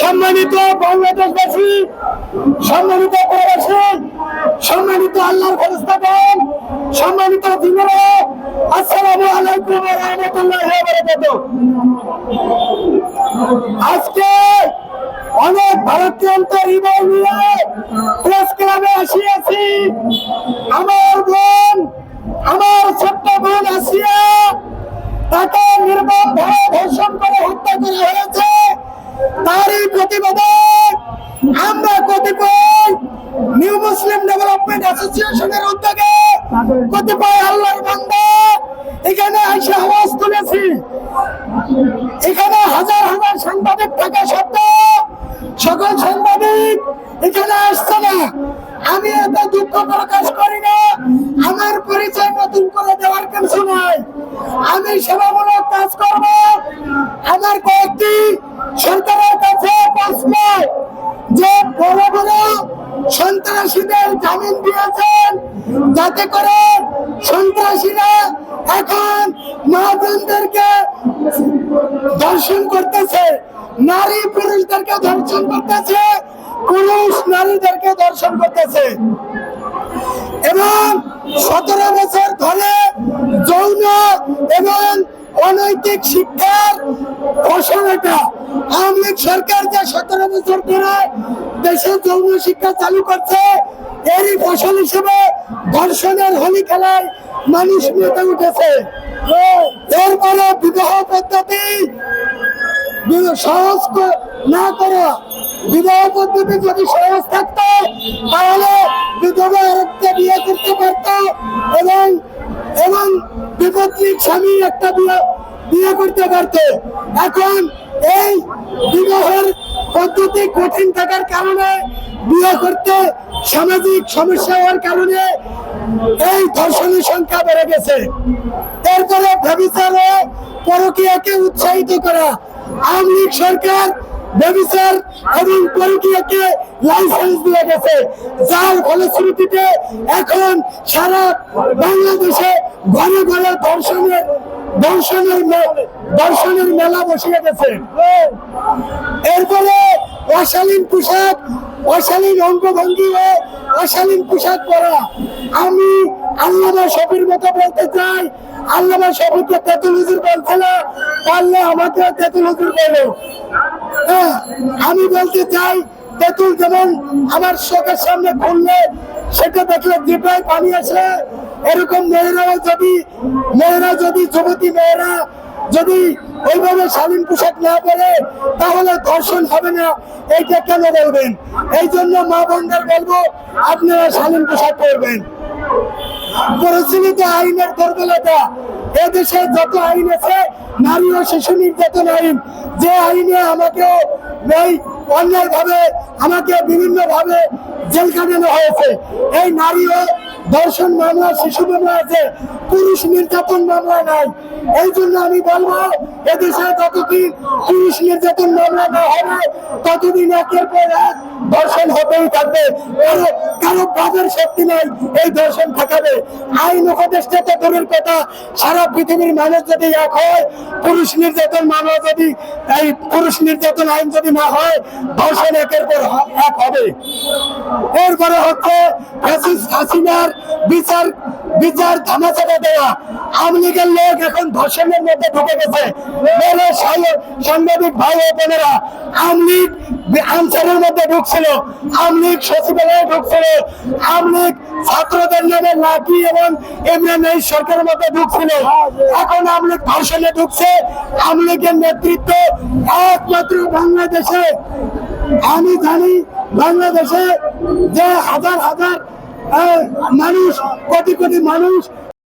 সম্মানিত বাংলাদেশবাসী সম্মানিত প্রবাসী সম্মানিত আল্লাহর ফেরস্তাগণ সম্মানিত আসসালামু আলাইকুম ওয়া আজকে অ্যাসোসিয়েশনের উদ্যোগে কতিপয় আল্লাহর বান্দা এখানে এসে আওয়াজ তুলেছি। এখানে হাজার হাজার সাংবাদিক থাকা সত্ত্বেও সকল সাংবাদিক এখানে আসছে না। আমি এত দুঃখ প্রকাশ করি না। আমার পরিচয় নতুন করে দেওয়ার কিছু নাই। আমি সেবামূলক কাজ করব জামিন দিয়েছেন। যাতে করে সন্ত্রাসীরা এখন মহাজনদেরকে দর্শন করতেছে, নারী পুরুষদেরকে দর্শন করতেছে, পুরুষ নারীদেরকে দর্শন করতেছে। এবং সতেরো বছর ধরে যৌন এবং অনৈতিক শিক্ষার এটা আওয়ামী সরকার যে সতেরো বছর ধরে দেশে যৌন শিক্ষা চালু করছে, এরই ফসল হিসেবে ধর্ষণের হোলি খেলায় মানুষ মেতে উঠেছে। এরপরে বিবাহ পদ্ধতি সহজ না করা, বিবাহ পদ্ধতি যদি সহজ থাকতো, তাহলে বিধবা আরেকটা বিয়ে করতে পারত এবং এবং বিপত্রিক স্বামী একটা বিয়ে বিয়ে করতে পারত। এখন এই বিবাহের পদ্ধতি কঠিন থাকার কারণে বিয়ে করতে সামাজিক সমস্যা হওয়ার কারণে এই ধর্ষণের সংখ্যা বেড়ে গেছে। এরপরে ভবিষ্যতে পরকীয়াকে উৎসাহিত করা। আওয়ামী লীগ সরকার ব্যবসার এবং পরকীয়াকে লাইসেন্স দিয়ে গেছে, যার ফলশ্রুতিতে এখন সারা বাংলাদেশে ঘরে ঘরে দর্শনের দর্শনের দর্শনের মেলা বসিয়ে গেছে। এরপরে অশালীন পোশাক অশালীন অঙ্গভঙ্গি ও অশালীন পোশাক পরা। আমি আল্লামা শফির মতো বলতে চাই আল্লামা শফিকে তেতুল হুজুর বলছে না পারলে আমাকে তেতুল হুজুর বলো। হ্যাঁ, আমি বলতে চাই তেতুল যেমন আমার চোখের সামনে খুললে সেটা দেখলে জিপায় পানি আসে এরকম মেয়েরাও যদি, মেয়েরা যদি যুবতী মেয়েরা যদি ওইভাবে শালীন পোশাক না পরে, তাহলে ধর্ষণ হবে না। এইটা কেন বলবেন? এই জন্য মা বোনদের বলব, আপনারা শালীন পোশাক পরবেন। পরিচালিত আইনের দুর্বলতা, এদেশে যত আইন আছে, নারী ও শিশু নির্যাতন আইন, যে আইনে আমাকে এই অন্যায় ভাবে আমাকে বিভিন্ন ভাবে জেল কাটানো হয়েছে। এই নারী ও ধর্ষণ মামলা, শিশু মামলা আছে, পুরুষ নির্যাতন মামলা নাই। এই জন্য আমি বলব, এদেশে যতদিন পুরুষ নির্যাতন মামলা না হবে ততদিন একের পর এক ধর্ষণ হতেই থাকবে। কারও বাজার শক্তি নাই, এই ধর্ষণ ঠেকাবে। আইন উপদেষ্টা তো কথা, সারা পৃথিবীর মানুষ যদি এক হয়, পুরুষ নির্যাতন মামলা যদি, এই পুরুষ নির্যাতন আইন যদি না হয়, ধর্ষণ একের পর এক হবে। এরপরে হচ্ছে হাসিনার বিচার বিচার ধামাচাপা দেওয়া। আওয়ামী লীগের লোক এখন ধর্ষণের মধ্যে ঢুকে গেছে। মেরে সাংবাদিক ভাই ও বোনেরা, আওয়ামী লীগ আনসারের মধ্যে ঢুকছিল। আওয়ামী লীগ সচিবালয়ে ঢুকছিল। আওয়ামী লীগ ছাত্রদের নামে লাঠি এবং ইমরান এই সরকারের মধ্যে ঢুকছিল। এখন আওয়ামী লীগ ধর্ষণে ঢুকছে। আওয়ামী লীগের নেতৃত্ব একমাত্র বাংলাদেশে। আমি জানি বাংলাদেশে যে হাজার হাজার মানুষ কোটি কোটি মানুষ